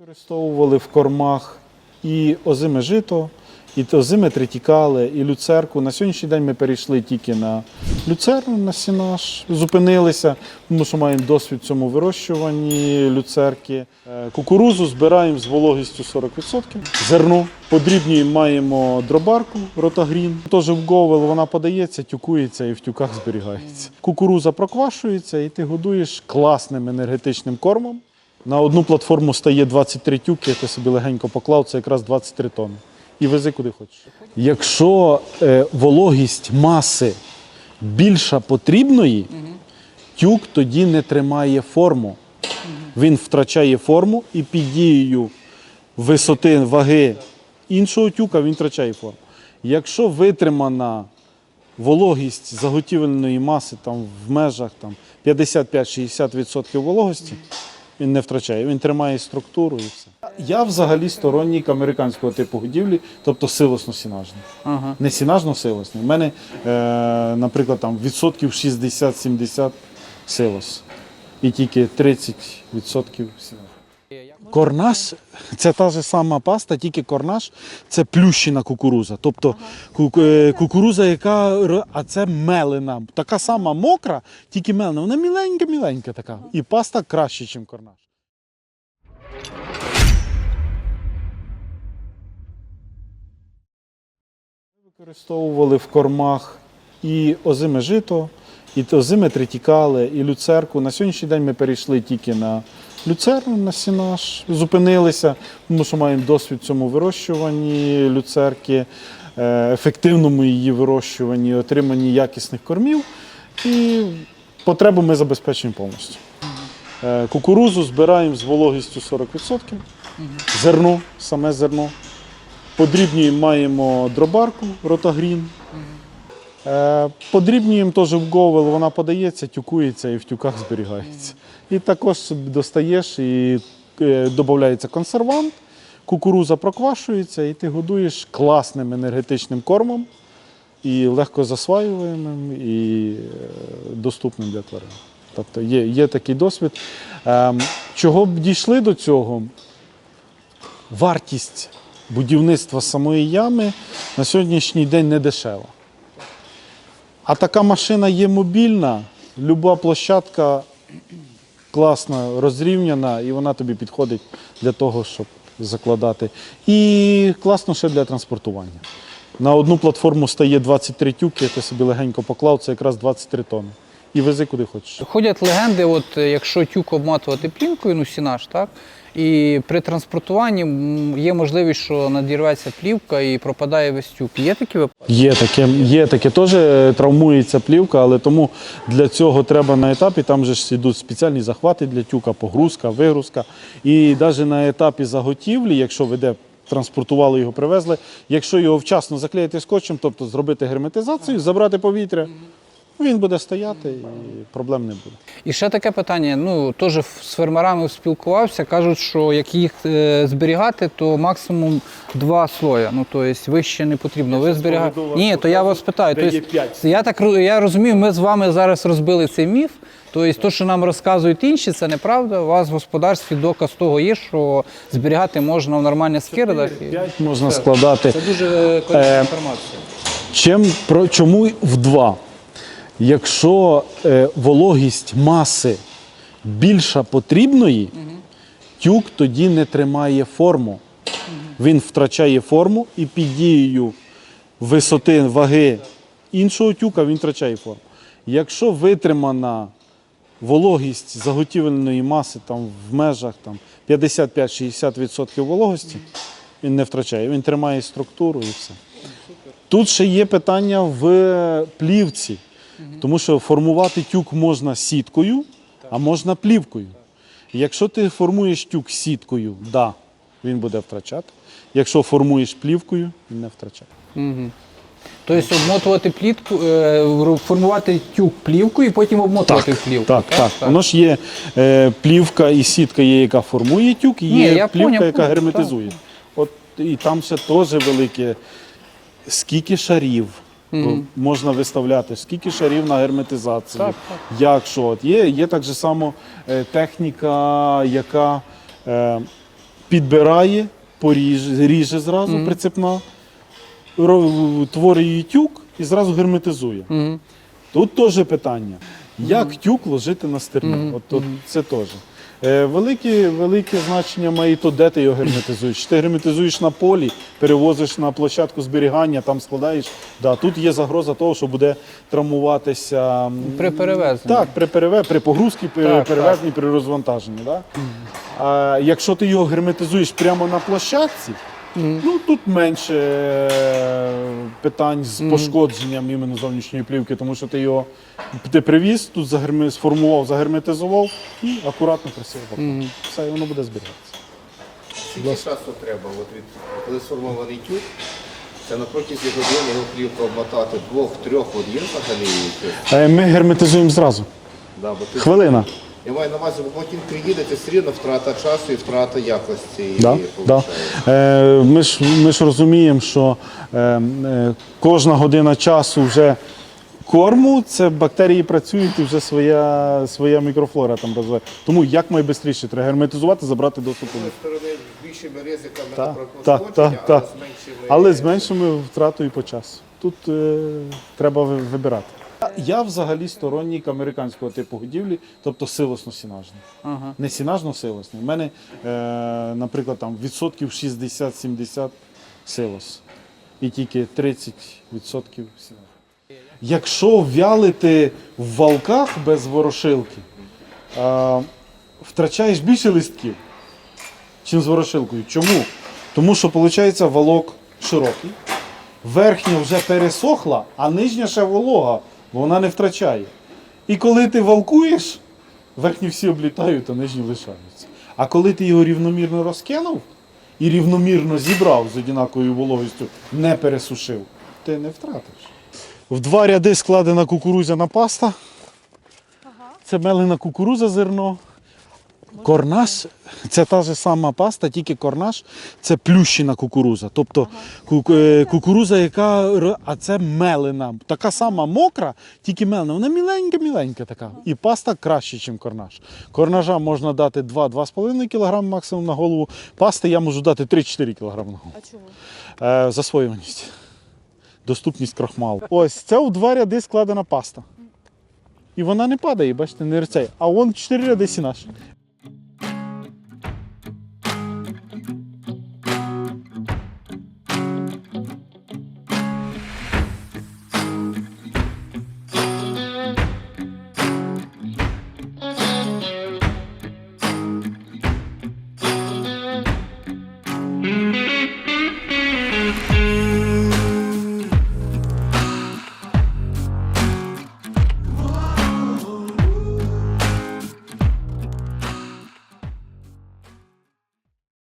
Використовували в кормах і озиме жито, і озиме тритікали, і люцерку. На сьогоднішній день ми перейшли тільки на люцерну, на сінаж, зупинилися, тому що маємо досвід в цьому вирощуванні люцерки. Е, Кукурузу збираємо з вологістю 40%. Зерно подрібнюємо, маємо дробарку ротагрін. Теж в говел вона подається, тюкується і в тюках зберігається. Кукуруза проквашується, і ти годуєш класним енергетичним кормом. На одну платформу стає 23 тюки, ти собі легенько поклав, це якраз 23 тонни. І вези куди хочеш. Якщо е, вологість маси більша потрібної, тюк тоді не тримає форму. Він втрачає форму і під дією висоти ваги іншого тюка він втрачає форму. Якщо витримана вологість заготівельної маси там, в межах там, 55-60% вологості, він не втрачає, він тримає структуру і все. Я взагалі сторонник американського типу годівлі, тобто силосно-сінажний. Ага. Не сінажно-силосний. У мене, е, наприклад, там відсотків 60-70 силос. І тільки 30% сінаж. Корнаш це та ж сама паста, тільки корнаш це плющена кукуруза. Тобто е, кукуруза, яка а це мелена. Така сама мокра, тільки мелена. Вона міленька-міленька така. І паста краще, ніж корнаш. Використовували в кормах і озиме жито, і озиме тритікали, і люцерку. На сьогоднішній день ми перейшли тільки на люцерну, на сінаж, зупинилися, тому що маємо досвід в цьому вирощуванні люцерки, е, ефективному її вирощуванні, отриманні якісних кормів. І потребу ми забезпечуємо повністю. Е, Кукурузу збираємо з вологістю 40%, зерно, саме зерно. Подрібнюємо маємо дробарку ротагрін. Е, Подрібнюємо теж в говел, вона подається, тюкується і в тюках зберігається. І також достаєш і е, додається консервант, кукуруза проквашується, і ти годуєш класним енергетичним кормом, і легко засваюємим, і е, доступним для тварин. Тобто є, є такий досвід. Чого б дійшли до цього? Вартість будівництва самої ями на сьогоднішній день не дешева. А така машина є мобільна, люба площадка класно розрівняна, і вона тобі підходить для того, щоб закладати. І класно ще для транспортування. На одну платформу стає 23 тюки, ти собі легенько поклав, це якраз 23 тонни. І вези куди хочеш. Ходять легенди, от е, якщо тюк обматувати плівкою, ну сінаж, так? І при транспортуванні є можливість, що надірветься плівка і пропадає весь тюк. Є такі випадки? Є таке, є таке теж е, травмується плівка, але тому для цього треба на етапі, там же ж йдуть спеціальні захвати для тюка, погрузка, вигрузка. І навіть на етапі заготівлі, якщо ви де транспортували його, привезли, якщо його вчасно заклеїти скотчем, тобто зробити герметизацію, забрати повітря, він буде стояти і проблем не буде. І ще таке питання. Ну теж з фермерами спілкувався. кажуть, що як їх е, зберігати, то максимум два слоя. Ну тобто вище не потрібно. Ви зберігаєте. Ні, то я вас питаю. де є п'ять. я так я розумію, ми з вами зараз розбили цей міф. Тобто, то, що нам розказують інші, це неправда. У вас в господарстві доказ того є, що зберігати можна в нормальних скирдах. П'ять можна складати. Це дуже корисна Е, інформація. Чим, про, чому в два? Якщо е, вологість маси більша потрібної, тюк тоді не тримає форму. Він втрачає форму і під дією висоти ваги іншого тюка він втрачає форму. Якщо витримана вологість заготівельної маси там, в межах там, 55-60% вологості, він не втрачає, він тримає структуру і все. Тут ще є питання в плівці, тому що формувати тюк можна сіткою, а можна плівкою. Якщо ти формуєш тюк сіткою, да, він буде втрачати. Якщо формуєш плівкою, він не втрачає. Угу. Тобто обмотувати плітку, е, формувати тюк плівкою і потім обмотувати в плівку. Так, так. Воно ж є е, плівка і сітка, є, яка формує тюк, і є плівка, поняв, яка поняв, герметизує. От і там ще теж велике. Скільки шарів Мгм. можна виставляти, скільки шарів на герметизацію, Так, як що. От є, є так же само е, техніка, яка е, підбирає, поріже, ріже зразу прицепна, ро- творює тюк і зразу герметизує. Мгм. Тут теж питання. Як тюк ложити на стерню? От, от це теж. Велике, велике значення має то, де ти його герметизуєш. Чи ти герметизуєш на полі, перевозиш на площадку зберігання, там складаєш. Да, тут є загроза того, що буде травмуватися При перевезенні. Так, при, переве, при погрузці, при Так, перевезенні, при розвантаженні. Да? А якщо ти його герметизуєш прямо на площадці, ну тут менше е, питань з пошкодженням іменно зовнішньої плівки, тому що ти його ти привіз, тут загерме, сформував, загерметизував і акуратно присів. в. Все, і воно буде зберігатися. Скільки часу треба, от від, коли сформований тюк, це на протязі години його плівку обмотати двох-трьох годин взагалі. Е, Ми герметизуємо зразу. Да, бо ти, Хвилина. Я маю на увазі, бо потім приїдете, все рівно втрата часу і втрата якості. Да, да. Е, ми, ж, ми ж розуміємо, що е, е, кожна година часу вже корму, це бактерії працюють і вже своя, своя мікрофлора там розвиває. Тому як найшвидше треба герметизувати, забрати доступ. Однієї сторони більшими ризиками Так, на так, так, так. але з меншими. Але з меншими втратою по часу. Тут е, треба ви- вибирати. Я взагалі сторонник американського типу годівлі, тобто силосно-сінажний. Ага. Не сінажно-силосний. У мене, е, наприклад, там відсотків 60-70 силос. І тільки 30% сінаж. Якщо вялити в валках без ворошилки, е, втрачаєш більше листків, чим з ворошилкою. Чому? Тому що, виходить, валок широкий, верхня вже пересохла, а нижня ще волога, бо вона не втрачає. І коли ти валкуєш, верхні всі облітають, а нижні лишаються. А коли ти його рівномірно розкинув і рівномірно зібрав з однаковою вологістю, не пересушив, ти не втратиш. В два ряди складена кукурузяна паста. Це мелена кукуруза зерно. Корнаш це та ж сама паста, тільки корнаш це плющена кукуруза. Тобто е, кукуруза, яка а це мелена. Така сама мокра, тільки мелена. Вона міленька-міленька така. І паста краще, ніж корнаш. Корнажа можна дати 2-2,5 кг максимум на голову. Пасти я можу дати 3-4 кг на голову. А чого? Е, засвоюваність. Доступність крахмалу. Ось це у два ряди складена паста. І вона не падає, бачите, не рцей. А вон чотири ряди сінаш.